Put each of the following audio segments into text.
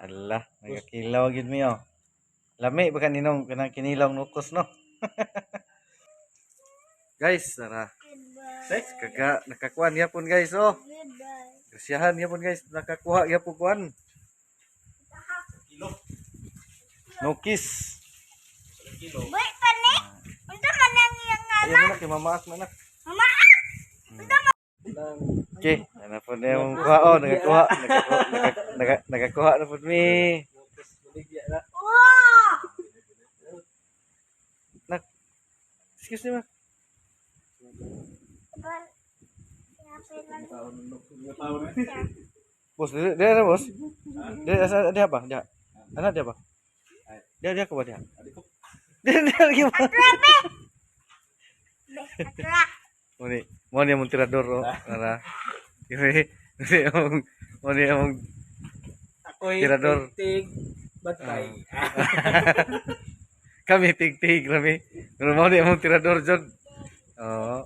Allah, nagakilaw gid mi oh. Lami ba kaninong kanang kinilaw nukos no? guys, tara. Guys, kaga nakakuan yapon guys oh. Kasiyahan yapon guys, nakakuha yapon kuan. Nukis. Wait pa ni. Unta ka nang yang Ayun na kay mamaak na na. Mama. Okay, ano po na yung kuha oh, nagakuha, nagakuha, naga- naga- nagakuha na po mi. Nak, excuse me ma. Bos, dia, dia ada bos. Dia dia apa? Dia, anak dia apa? Dia dia apa dia? Dia dia lagi? Atra. Mau ni, mau ni yang tirador oh, yang, mau ni yang Ako'y Tirador. tig batay. kami tig-tig kami. Pero mau ni yang tirador John. Oh,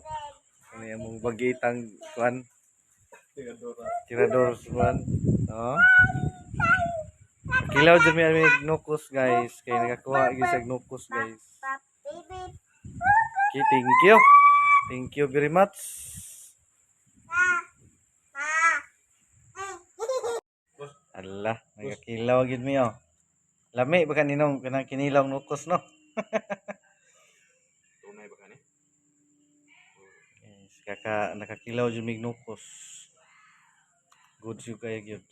ini yang mau bagi tang kuan. Tirador kuan. Oh. Kilaw dyan may amig nukos guys. Kaya nakakuha gyud sa nukos guys. Okay, thank you. Thank you very much. Allah, nagakilaw gid mi oh. Lami ba kaninong kanang kinilaw nukos no? Tunay ba kani? Guys, kaka nakakilaw jud mig nukos. Good siyo kaya gyud.